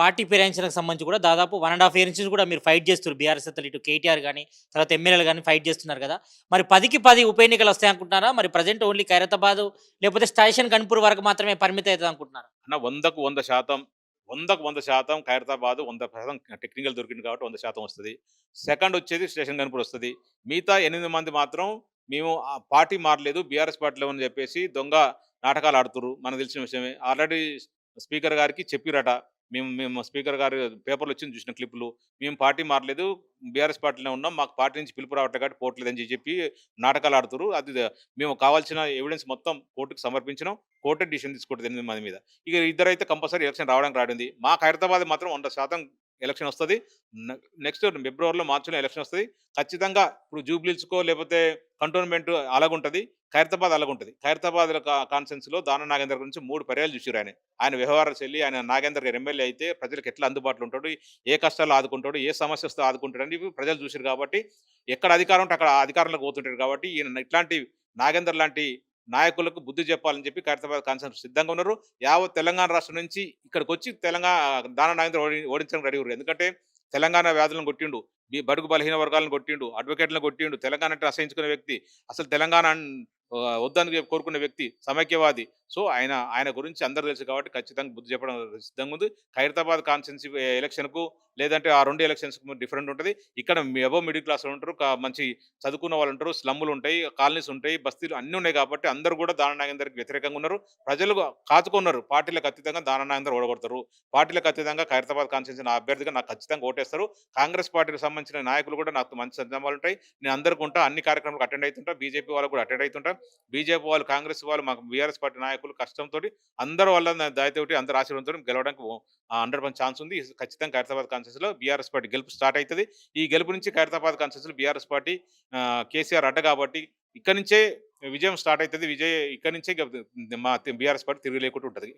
Party ఫిరాయించడానికి సంబంధించి కూడా దాదాపు వన్ అండ్ హాఫ్ ఇయర్ నుంచి కూడా మీరు ఫైట్ చేస్తున్నారు. బీఆర్ఎస్ అతలు ఇటు కేటీఆర్ కానీ తర్వాత ఎమ్మెల్యేలు కానీ ఫైట్ చేస్తున్నారు కదా. మరి పదికి పది ఉప ఎన్నికలు వస్తాయి అనుకుంటున్నారా? మరి ప్రజెంట్ ఓన్లీ ఖైరతాబాద్ లేకపోతే స్టేషన్ కన్పూర్ వరకు మాత్రమే పరిమితం అవుతుంది అనుకుంటున్నారు? అన్న వందకు వంద శాతం వందకు వంద శాతం ఖైరతాబాద్ వంద శాతం టెక్నికల్ దొరికింది కాబట్టి వంద శాతం వస్తుంది. సెకండ్ వచ్చేది స్టేషన్ కనుపూర్ వస్తుంది. మిగతా ఎనిమిది మంది మాత్రం మేము ఆ పార్టీ మారలేదు బీఆర్ఎస్ పార్టీలో అని చెప్పేసి దొంగ నాటకాలు ఆడుతురు మనకు తెలిసిన విషయమే. ఆల్రెడీ స్పీకర్ గారికి చెప్పిరట. మేము మేము స్పీకర్ గారు పేపర్లు వచ్చింది చూసిన క్లిప్పులు. మేము పార్టీ మారలేదు బీఆర్ఎస్ పార్టీలో ఉన్నాం మాకు పార్టీ నుంచి పిలుపు రావట్లే కాబట్టి పోవట్లేదు అని చెప్పి నాటకాలు ఆడుతారు అది మేము కావాల్సిన ఎవిడెన్స్ మొత్తం కోర్టుకు సమర్పించినాం. కోర్టు డిసిషన్ తీసుకుంటుంది ఎనిమిది మంది మీద. ఇక ఇద్దరైతే కంపల్సరీ ఎలక్షన్ రావడానికి రాడింది మాకు హైదరాబాద్ మాత్రం వంద శాతం ఎలక్షన్ వస్తుంది. నెక్స్ట్ ఫిబ్రవరిలో మార్చిలో ఎలక్షన్ వస్తుంది. ఖచ్చితంగా ఇప్పుడు జూబ్లీస్కో లేకపోతే కంటోన్మెంట్ అలాగుంటుంది. ఖైరతాబాద్ అలాగుంటుంది. ఖైరతాబాద్ కాన్ఫరెన్స్లో దాన నాగేందర్ గురించి మూడు పర్యాలు చూసారు ఆయన. ఆయన వ్యవహార శైలి ఆయన నాగేందర్ గారు ఎమ్మెల్యే అయితే ప్రజలకు ఎట్లా అందుబాటులో ఉంటాడు ఏ కష్టాలు ఆదుకుంటాడు ఏ సమస్య వస్తే ఆదుకుంటాడు అని ప్రజలు చూసారు కాబట్టి ఎక్కడ అధికారం ఉంటే అక్కడ అధికారంలోకి పోతుంటారు కాబట్టి ఈయన ఇట్లాంటి నాగేందర్ లాంటి నాయకులకు బుద్ధి చెప్పాలని చెప్పి ఖైరతాబాద్ కాన్సెన్స్ సిద్ధంగా ఉన్నారు. యావత్ తెలంగాణ రాష్ట్రం నుంచి ఇక్కడికి వచ్చి తెలంగాణ దాన నాగేంద్ర ఓడి ఓడించడానికి రెడీ ఉన్నారు. ఎందుకంటే తెలంగాణ వ్యాధులను కొట్టిండు బడుగు బలహీన వర్గాలను కొట్టిండు అడ్వకేట్లను కొట్టిండు తెలంగాణ అంటే అసహించుకునే వ్యక్తి. అసలు తెలంగాణ వద్దని కోరుకునే వ్యక్తి సమైక్యవాది. సో ఆయన ఆయన గురించి అందరూ తెలుసు కాబట్టి ఖచ్చితంగా బుద్ధి చెప్పడం సిద్ధంగా ఉంది. ఖైరతాబాద్ కాన్స్టెన్సీ ఎలక్షన్కు లేదంటే ఆ రెండు ఎలక్షన్స్ డిఫరెంట్ ఉంటుంది. ఇక్కడ అబో మిడిల్ క్లాస్ ఉంటారు మంచి చదువుకున్న వాళ్ళు ఉంటారు స్లమ్ములు ఉంటాయి కాలనీస్ ఉంటాయి బస్తీలు అన్నీ ఉన్నాయి కాబట్టి అందరూ కూడా దాన నాగేందర్కి వ్యతిరేకంగా ఉన్నారు. ప్రజలు కాచుకున్నారు పార్టీలకు అతీతంగా దాన నాగేందర్ ఓడగొడతారు. పార్టీలకు అతీతంగా ఖైరతాబాద్ కాన్స్టెన్సీ నా అభ్యర్థిగా నాకు ఖచ్చితంగా ఓటేస్తారు. కాంగ్రెస్ పార్టీకి సంబంధించిన నాయకులు కూడా నాకు మంచి సందర్భాలు ఉంటాయి. నేను అందరికీ ఉంటా అన్ని కార్యక్రమాలకు అటెండ్ అవుతుంటా. బీజేపీ వాళ్ళు కూడా అటెండ్ అవుతుంటా. బీజేపీ వాళ్ళు కాంగ్రెస్ వాళ్ళు మాకు బీఆర్ఎస్ పార్టీ నాయకులు కష్టంతో అందరూ వాళ్ళ దయతోటి అందరు ఆశీర్వాదంతో గెలవడానికి హండ్రెడ్ పర్సెంట్ ఛాన్స్ ఉంది. ఖచ్చితంగా ఖైరతాబాద్ కాన్స్టిట్యూన్సీలో బీఆర్ఎస్ పార్టీ గెలుపు స్టార్ట్ అవుతుంది ఈ గెలుపు నుంచి ఖైరతాబాద్ కాన్స్టిట్యూన్సీలో బీఆర్ఎస్ పార్టీ కేసీఆర్ అడ్డ కాబట్టి ఇక్కడ నుంచే విజయం స్టార్ట్ అవుతుంది విజయ్ ఇక్కడ నుంచే మా బీఆర్ఎస్ పార్టీ తిరిగి లేకుండా ఉంటుంది.